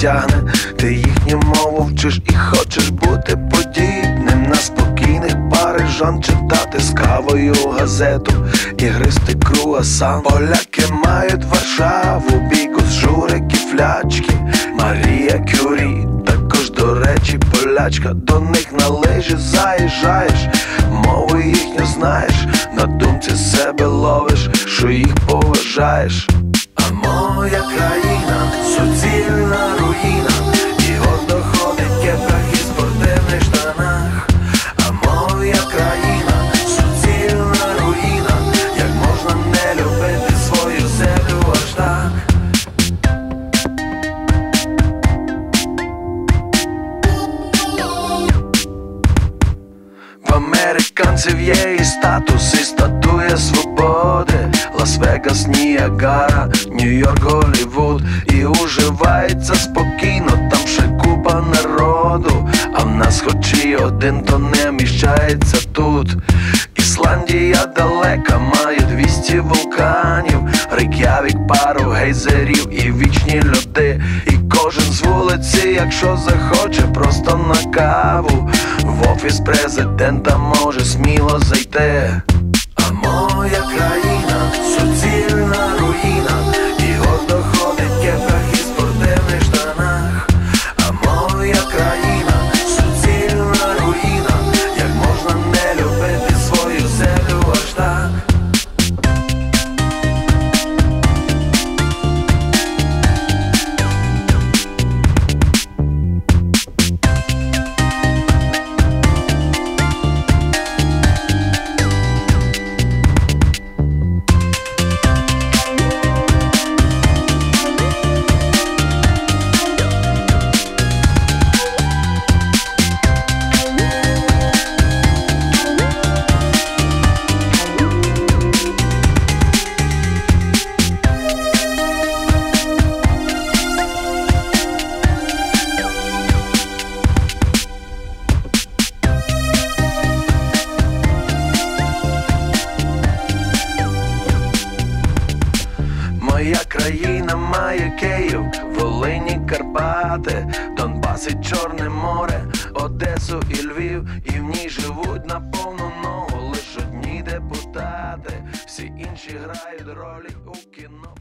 тягне, ти їхню мову вчиш і хочеш бути подібним на спокійних парижан читати з кавою газету і гристи круасан. Поляки мають Варшаву, бійку з журики, флячки, Марія Кюрі. Також, до речі, полячка, до них на лижі заїжджаєш, мову їхню знаєш, на думці себе ловиш, що їх поважаєш. А моя країна американців є і статус, і статуя свободи. Лас-Вегас, Ніагара, Нью-Йорк, Голлівуд І уживається спокійно, там ще купа народу. А в нас хоч і один, то не міщається тут. Ісландія далека, має 200 вулканів Рейк'явік, пару гейзерів і вічні люди. І кожен з вулиці, якщо захоче, просто на каву В офіс президента може сміло зайти Моя країна має Київ, Волині, Карпати, Донбас і Чорне море, Одесу і Львів, і в ній живуть на повну ногу лише одні депутати, всі інші грають ролі у кіно